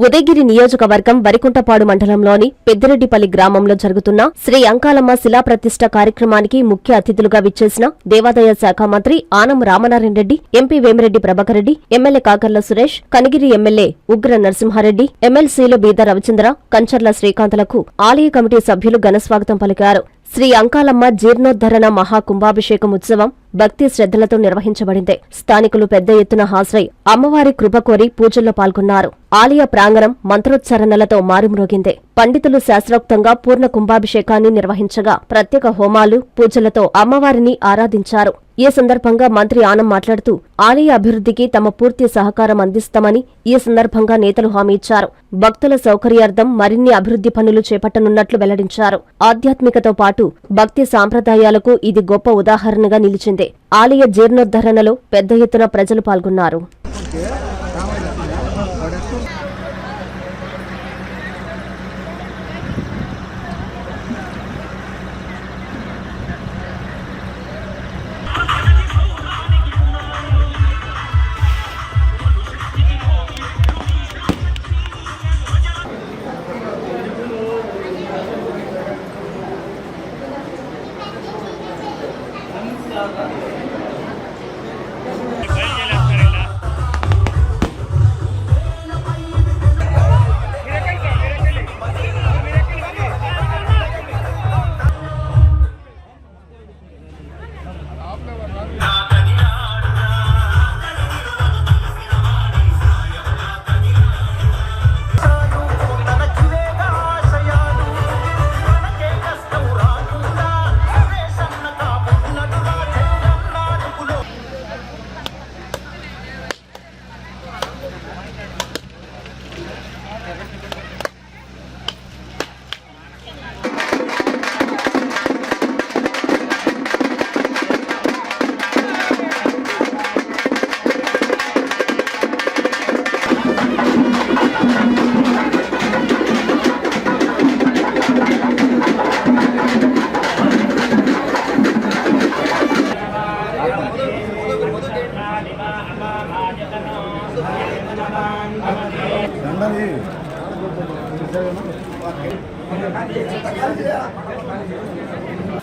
ఉదయగిరి నియోజకవర్గం వరికుంటపాడు మండలంలోని పెద్దిరెడ్డిపల్లి గ్రామంలో జరుగుతున్న శ్రీ అంకాలమ్మ శిలాప్రతిష్ఠ కార్యక్రమానికి ముఖ్య అతిథులుగా విచ్చేసిన దేవాదాయ శాఖ మంత్రి Anam Ramanarayana Reddy MP Vemireddy Prabhakar Reddy MLA Kakarla Suresh Kanigiri MLA Ugra Narasimhareddy ఎమ్మెల్సీలు బీద రవిచంద్ర కంచర్ల శ్రీకాంతలకు ఆలయ కమిటీ సభ్యులు ఘనస్వాగతం పలికారు. శ్రీ అంకాలమ్మ జీర్ణోద్ధరణ మహాకుంభాభిషేకం ఉత్సవం భక్తి శ్రద్ధలతో నిర్వహించబడింది. స్థానికులు పెద్ద ఎత్తున హాజరై అమ్మవారి కృప కోరి పూజల్లో పాల్గొన్నారు. ఆలయ ప్రాంగణం మంత్రోచ్చారణలతో మారుమ్రోగింది. పండితులు శాస్త్రోక్తంగా పూర్ణ కుంభాభిషేకాన్ని నిర్వహించగా ప్రత్యేక హోమాలు పూజలతో అమ్మవారిని ఆరాధించారు. ఈ సందర్భంగా మంత్రి ఆనం మాట్లాడుతూ ఆలయ అభివృద్ధికి తమ పూర్తి సహకారం అందిస్తామని ఈ సందర్భంగా నేతలు హామీ ఇచ్చారు. భక్తుల సౌకర్యార్థం మరిన్ని అభివృద్ధి పనులు చేపట్టనున్నట్లు వెల్లడించారు. ఆధ్యాత్మికతో పాటు భక్తి సాంప్రదాయాలకు ఇది గొప్ప ఉదాహరణగా నిలిచింది. ఆలయ జీర్ణోద్ధరణలో పెద్ద ఎత్తున ప్రజలు పాల్గొన్నారు.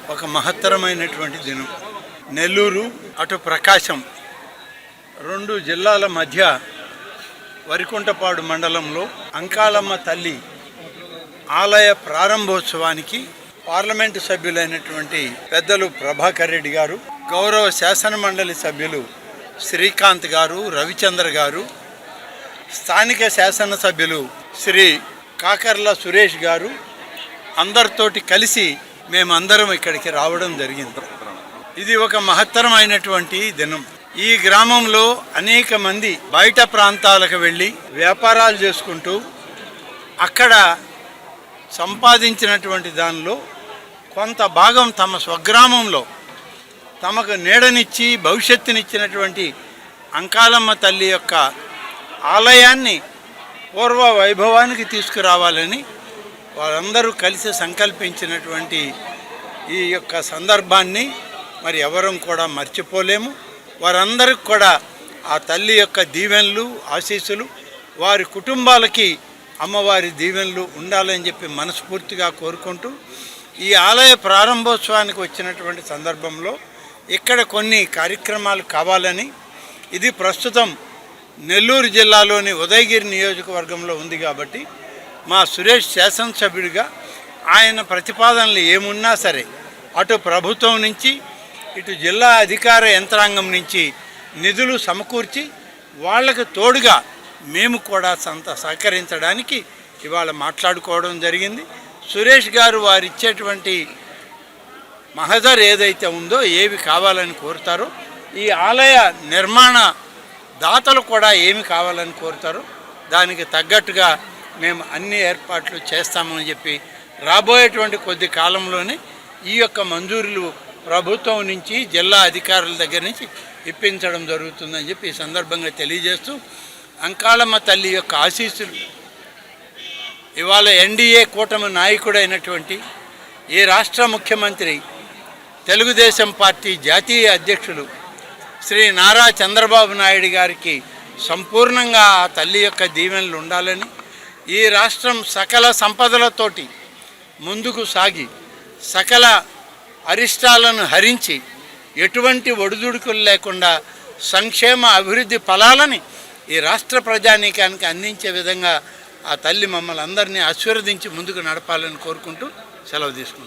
ఒక మహత్తరమైనటువంటి దినం. నెల్లూరు అటు ప్రకాశం రెండు జిల్లాల మధ్య వరికుంటపాడు మండలంలో అంకాలమ్మ తల్లి ఆలయ ప్రారంభోత్సవానికి పార్లమెంటు సభ్యులైనటువంటి పెద్దలు ప్రభాకర్ రెడ్డి గారు గౌరవ శాసన మండలి సభ్యులు శ్రీకాంత్ గారు రవిచంద్ర గారు స్థానిక శాసనసభ్యులు శ్రీ కాకర్ల సురేష్ గారు అందరితోటి కలిసి మేమందరం ఇక్కడికి రావడం జరిగింది. ఇది ఒక మహత్తరమైనటువంటి దినం. ఈ గ్రామంలో అనేక మంది బయట ప్రాంతాలకు వెళ్ళి వ్యాపారాలు చేసుకుంటూ అక్కడ సంపాదించినటువంటి దానిలో కొంత భాగం తమ స్వగ్రామంలో తమకు నీడనిచ్చి భవిష్యత్తునిచ్చినటువంటి అంకాలమ్మ తల్లి యొక్క ఆలయాన్ని పూర్వ వైభవానికి తీసుకురావాలని వారందరూ కలిసి సంకల్పించినటువంటి ఈ యొక్క సందర్భాన్ని మరి ఎవరం కూడా మర్చిపోలేము. వారందరికి కూడా ఆ తల్లి యొక్క దీవెనలు ఆశీస్సులు వారి కుటుంబాలకి అమ్మవారి దీవెనలు ఉండాలని చెప్పి మనస్ఫూర్తిగా కోరుకుంటూ ఈ ఆలయ ప్రారంభోత్సవానికి వచ్చినటువంటి సందర్భంలో ఇక్కడ కొన్ని కార్యక్రమాలు కావాలని ఇది ప్రస్తుతం నెల్లూరు జిల్లాలోని ఉదయగిరి నియోజకవర్గంలో ఉంది కాబట్టి మా సురేష్ శాసనసభ్యుడిగా ఆయన ప్రతిపాదనలు ఏమున్నా సరే అటు ప్రభుత్వం నుంచి ఇటు జిల్లా అధికార యంత్రాంగం నుంచి నిధులు సమకూర్చి వాళ్ళకు తోడుగా మేము కూడా సంత సహకరించడానికి ఇవాళ మాట్లాడుకోవడం జరిగింది. సురేష్ గారు వారు ఇచ్చేటువంటి మహజర్ ఏదైతే ఉందో ఏవి కావాలని కోరుతారో ఈ ఆలయ నిర్మాణ దాతలు కూడా ఏమి కావాలని కోరుతారు? దానికి తగ్గట్టుగా మేము అన్ని ఏర్పాట్లు చేస్తామని చెప్పి రాబోయేటువంటి కొద్ది కాలంలోనే ఈ యొక్క మంజూరులు ప్రభుత్వం నుంచి జిల్లా అధికారుల దగ్గర నుంచి ఇప్పించడం జరుగుతుందని చెప్పి ఈ సందర్భంగా తెలియజేస్తూ అంకాళమ్మ తల్లి యొక్క ఆశీస్సులు ఇవాళ ఎన్డీఏ కూటమి నాయకుడైనటువంటి ఈ రాష్ట్ర ముఖ్యమంత్రి తెలుగుదేశం పార్టీ జాతీయ అధ్యక్షులు శ్రీ నారా చంద్రబాబు నాయుడు గారికి సంపూర్ణంగా ఆ తల్లి యొక్క దీవెనలు ఉండాలని ఈ రాష్ట్రం సకల సంపదలతోటి ముందుకు సాగి సకల అరిష్టాలను హరించి ఎటువంటి ఒడిదుడుకులు లేకుండా సంక్షేమ అభివృద్ధి ఫలాలని ఈ రాష్ట్ర ప్రజానీకానికి అందించే విధంగా ఆ తల్లి మమ్మల్ని అందరినీ ఆశీర్వదించి ముందుకు నడపాలని కోరుకుంటూ సెలవు తీసుకుంటాం